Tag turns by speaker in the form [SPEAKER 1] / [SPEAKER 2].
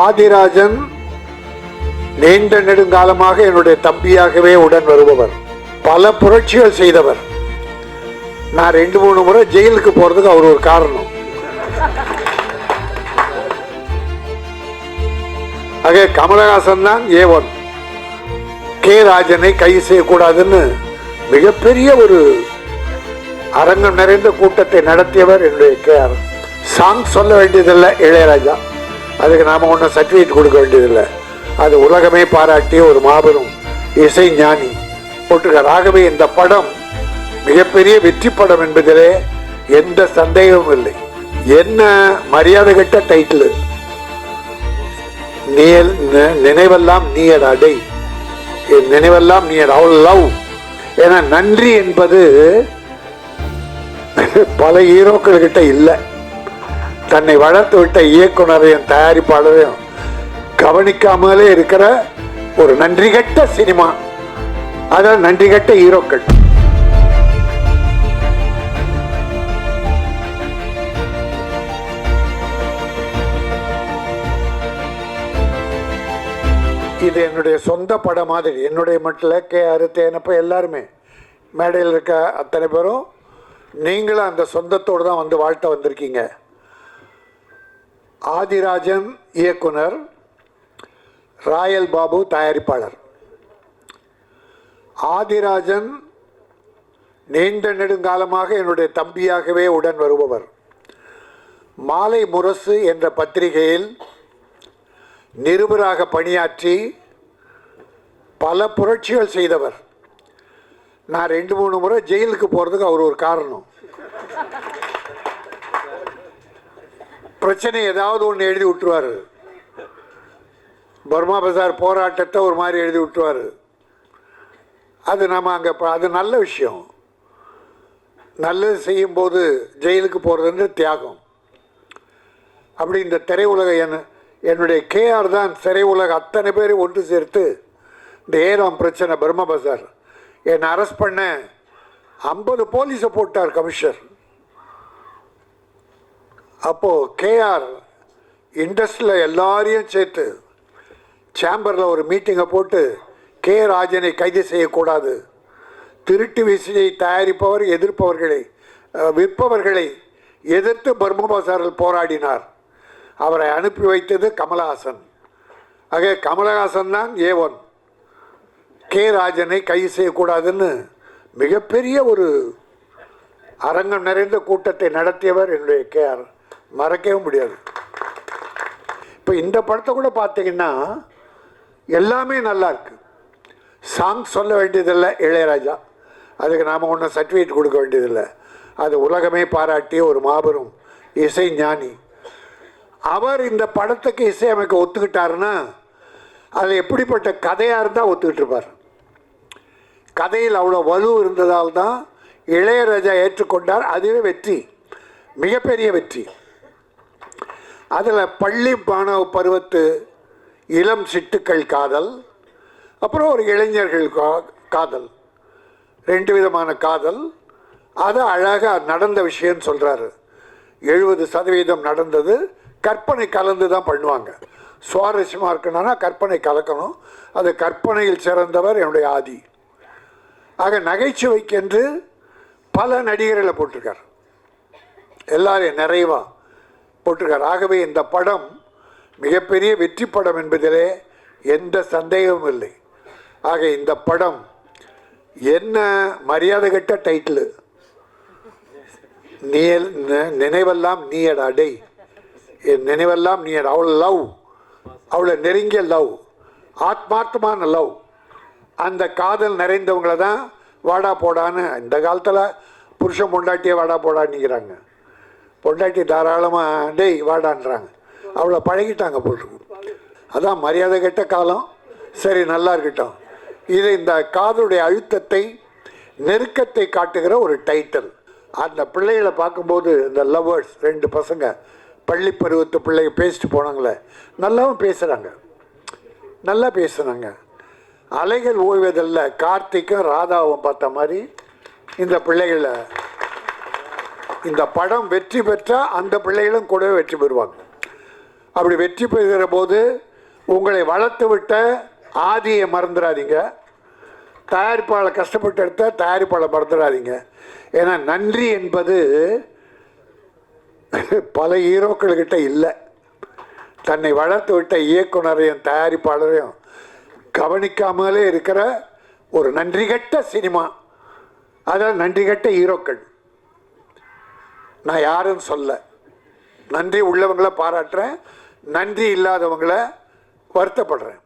[SPEAKER 1] ஆதிராஜன் நீண்ட நெடுங்காலமாக என்னுடைய தம்பியாகவே உடன் வருபவர். பல புரட்சிகள் செய்தவர். நான் ரெண்டு மூணு முறை ஜெயிலுக்கு போறதுக்கு அவர் ஒரு காரணம். ஆக கமலஹாசன் தான் ஏ ஒன் கே ராஜனை கைது செய்யக்கூடாதுன்னு மிகப்பெரிய ஒரு அரங்கம் நிறைந்த கூட்டத்தை நடத்தியவர் என்னுடைய கே ஆர். சாங் சொல்ல வேண்டியதில்லை இளையராஜா. அதுக்கு நாம் ஒன்றும் சர்டிஃபிகேட் கொடுக்க வேண்டியதில்லை. அது உலகமே பாராட்டிய ஒரு மாபெரும் இசை ஞானி. போட்டிருக்கார் ஆகவே இந்த படம் மிகப்பெரிய வெற்றி படம் என்பதிலே எந்த சந்தேகமும் இல்லை. என்ன மரியாதை கட்ட டைட்டில் நீ நினைவெல்லாம் நீயடா டேய். என் நினைவெல்லாம் நீயடா அவள் லவ். ஏன்னா நன்றி என்பது பல ஹீரோக்கள் கிட்ட இல்லை. தன்னை வளர்த்து விட்ட இயக்குனரையும் தயாரிப்பாளரையும் கவனிக்காமலே இருக்கிற ஒரு நன்றி கட்ட சினிமா. அதான் நன்றி கட்ட ஹீரோக்கள். இது என்னுடைய சொந்த படம் மாதிரி. என்னுடைய மட்டில் கே ஆர் தேனப்ப எல்லாருமே. மேடையில் இருக்க அத்தனை பேரும் நீங்களும் அந்த சொந்தத்தோடு தான் வந்து வாழ்த்த வந்திருக்கீங்க. ஆதிராஜன் இயக்குனர் ராயல் பாபு தயாரிப்பாளர். ஆதிராஜன் நீண்ட நெடுங்காலமாக என்னுடைய தம்பியாகவே உடன் வருபவர். மாலை முரசு என்ற பத்திரிகையில் நிருபராக பணியாற்றி பல புரட்சிகள் செய்தவர். நான் ரெண்டு மூணு முறை ஜெயிலுக்கு போகிறதுக்கு அவர் ஒரு காரணம். பிரச்சனை ஏதாவது ஒன்று எழுதி விட்டுருவார். பர்மா பசார் போராட்டத்தை ஒரு மாதிரி எழுதி விட்டுருவார். அது நம்ம அங்கே அது நல்ல விஷயம். நல்லது செய்யும்போது ஜெயிலுக்கு போகிறதுன்ற தியாகம். அப்படி இந்த திரையுலக என்ன என்னுடைய கேஆர் தான் திரையுலக அத்தனை பேரை ஒன்று சேர்த்து இந்த ஏராம் பிரச்சனை பர்மா பசார் என்னை அரெஸ்ட் பண்ண ஐம்பது போலீஸை போட்டார் கமிஷனர். அப்போது கேஆர் இண்டஸ்ட்ரியில் எல்லாரையும் சேர்த்து சேம்பரில் ஒரு மீட்டிங்கை போட்டு கே ராஜனை கைது செய்யக்கூடாது. திருட்டு விசையை தயாரிப்பவர் எதிர்ப்பவர்களை விற்பவர்களை எதிர்த்து பர்மா பசாரில் போராடினார். அவரை அனுப்பி வைத்தது கமலஹாசன். ஆக கமலஹாசன் தான் ஏ ஒன். கே ராஜனை கைது செய்யக்கூடாதுன்னு மிகப்பெரிய ஒரு அரங்கம் நிறைந்த கூட்டத்தை நடத்தியவர் என்னுடைய கேஆர் மறக்கவே முடியாது. இப்போ இந்த படத்தை கூட பார்த்தீங்கன்னா எல்லாமே நல்லா இருக்கு. சாங் சொல்ல வேண்டியதில்லை இளையராஜா. அதுக்கு நாம் ஒன்றும் சர்டிஃபிகேட் கொடுக்க வேண்டியதில்லை. அது உலகமே பாராட்டிய ஒரு மாபெரும் இசை ஞானி. அவர் இந்த படத்துக்கு இசையமைக்க ஒத்துக்கிட்டாருன்னா அது எப்படிப்பட்ட கதையாக இருந்தால் ஒத்துக்கிட்டு இருப்பார். கதையில் அவ்வளோ வலு இருந்ததால் தான் இளையராஜா ஏற்றுக்கொண்டார். அதுவே வெற்றி. மிகப்பெரிய வெற்றி. அதில் பள்ளி மாணவ பருவத்து இளம் சிட்டுக்கள் காதல் அப்புறம் ஒரு இளைஞர்கள் கா- காதல். ரெண்டு விதமான காதல். அது அழகாக நடந்த விஷயம்னு சொல்கிறாரு எழுபது சதவீதம் நடந்தது. கற்பனை கலந்து தான் பண்ணுவாங்க. சுவாரஸ்யமாக இருக்கணும்னா கற்பனை கலக்கணும். அது கற்பனையில் சிறந்தவர் என்னுடைய ஆதி. ஆக நகைச்சுவைக்கென்று பல நடிகர்களை போட்டிருக்கார். எல்லாரையும் நிறைவாக போட்டிருக்கார் ஆகவே இந்த படம் மிகப்பெரிய வெற்றி படம் என்பதிலே எந்த சந்தேகமும் இல்லை. ஆக இந்த படம் என்ன மரியாதை கட்ட டைட்டிலு நீ நினைவெல்லாம் நீயடா டெய். என் நினைவெல்லாம் நீயடா. அவள் லவ். அவளை நெருங்கிய லவ். ஆத்மார்த்தமான லவ். அந்த காதல் நிறைந்தவங்கள தான் வாடா போடான்னு இந்த காலத்தில் புருஷன் பொண்டாட்டியே வாடா போடான்னுங்கிறாங்க பொண்டாட்டி தாராளமாக டேய் வாடான்றாங்க. அவ்வளோ பழகிட்டாங்க போட்டு அதான் மரியாதை கெட்ட காலம். சரி நல்லா இருக்கட்டும். இது இந்த காதலுடைய அழுத்தத்தை நெருக்கத்தை காட்டுகிற ஒரு டைட்டில் அந்த பிள்ளைகளை பார்க்கும்போது இந்த லவ்வர்ஸ் ரெண்டு பசங்க பள்ளி பருவத்து பிள்ளைங்க பேசிட்டு போனாங்களே நல்லாவும் பேசுகிறாங்க நல்லா பேசுனாங்க அலைகள் ஓய்வதில்லை. கார்த்திக்கும் ராதாவும் பார்த்த மாதிரி இந்த பிள்ளைகளை இந்த படம் வெற்றி பெற்றால் அந்த பிள்ளைகளும் கூடவே வெற்றி பெறுவாங்க. அப்படி வெற்றி பெறுகிற போது உங்களை வளர்த்து விட்ட ஆதியை மறந்துடாதீங்க. தயாரிப்பாளர் கஷ்டப்பட்டு எடுத்த தயாரிப்பாளர் மறந்துடாதீங்க. ஏன்னா நன்றி என்பது பல ஹீரோக்கள்கிட்ட இல்லை. தன்னை வளர்த்து விட்ட இயக்குனரையும் தயாரிப்பாளரையும் கவனிக்காமலே இருக்கிற ஒரு நன்றிகட்ட சினிமா. அதாவது நன்றிகட்ட ஹீரோக்கள். நான் யாருன்னு சொல்ல. நன்றி உள்ளவங்களை பாராட்டுறேன். நன்றி இல்லாதவங்களை வருத்தப்படுறேன்.